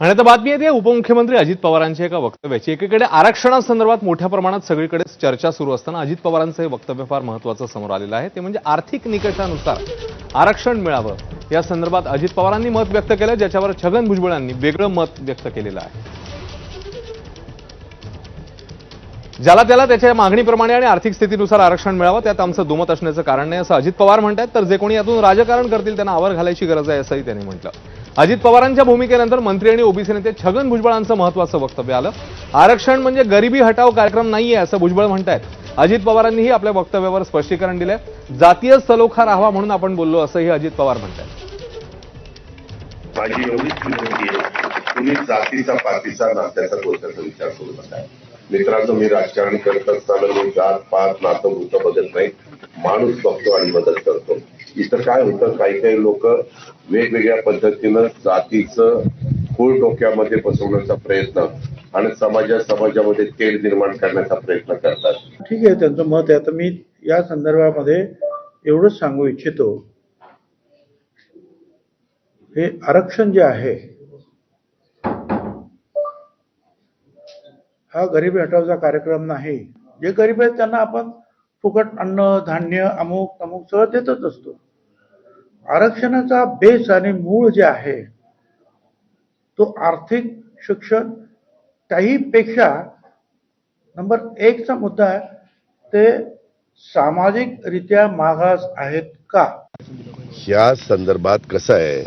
आणि आता बातमी येते उपमुख्यमंत्री अजित पवारांच्या एका वक्तव्याची. एकीकडे आरक्षणासंदर्भात मोठ्या प्रमाणात सगळीकडे चर्चा सुरू असताना अजित पवारांचं हे वक्तव्य फार महत्वाचं समोर आलेलं आहे. ते म्हणजे आर्थिक निकषानुसार आरक्षण मिळावं. या संदर्भात अजित पवारांनी मत व्यक्त केलं ज्याच्यावर छगन भुजबळांनी वेगळं मत व्यक्त केलेलं आहे. ज्याला त्याला त्याच्या मागणीप्रमाणे आणि आर्थिक स्थितीनुसार आरक्षण मिळावं त्यात आमचं दुमत असण्याचं कारण नाही असं अजित पवार म्हणतात तर जे कोणी यातून राजकारण करतील त्यांना आवर घालायची गरज आहे असंही त्यांनी म्हटलं. अजित पवारांच्या भूमिकेनंतर मंत्री आणि ओबीसी नेते छगन भुजबळांचं महत्वाचं वक्तव्य आलं. आरक्षण म्हणजे गरिबी हटाव कार्यक्रम नाहीये असं भुजबळ म्हणतायत. अजित पवारांनीही आपल्या वक्तव्यावर स्पष्टीकरण दिलंय. जातीय सलोखा राहावा म्हणून आपण बोललो असंही अजित पवार म्हणतात माझी एवढीच विनंती आहे तुम्ही जातीचा पातीचा नात्याचा गोष्टीचा विचार करू नका. मित्रांनो मी राजकारण करत असताना मी जात पात नातं वृत्त बदलत नाही. माणूस बघतो आणि मदत करतो. इथं काय होतं? काही काही लोक वेगवेगळ्या पद्धतीनं जातीचं खूळ डोक्यामध्ये बसवण्याचा प्रयत्न आणि समाजा समाजामध्ये तेढ निर्माण करण्याचा प्रयत्न करतात. ठीक आहे त्यांचं मत आहे. आता मी या संदर्भामध्ये एवढंच सांगू इच्छितो. हे आरक्षण जे आहे हा गरिबी हटवचा कार्यक्रम नाही. जे गरीब आहेत त्यांना आपण फुकट अन्न धान्य अमुक अमुक सगळं देतच असतो. आरक्षणाचा बेस आणि मूळ जे आहे तो आर्थिक शिक्षण त्याहीपेक्षा नंबर एकचा मुद्दा आहे ते सामाजिकरित्या मागास आहेत का? या संदर्भात कसं आहे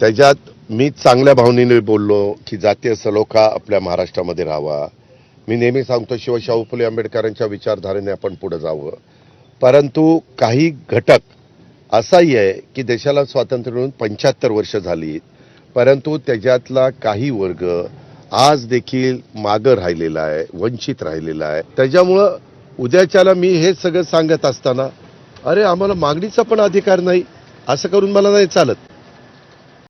त्याच्यात मी चांगल्या भावनेने बोललो की जातीय सलोखा आपल्या महाराष्ट्रामध्ये राहावा. मी नेहमी सांगतो शिवशाहू फुले आंबेडकरांच्या विचारधारेने आपण पुढे जावं. परंतु काही घटक असाही आहे की देशाला स्वातंत्र्य मिळून पंच्याहत्तर वर्ष झाली परंतु त्याच्यातला काही वर्ग आज देखील मागं राहिलेला आहे वंचित राहिलेला आहे. त्याच्यामुळं उद्याच्याला मी हे सगळं सांगत असताना अरे आम्हाला मागणीचा पण अधिकार नाही असं करून मला नाही चालत.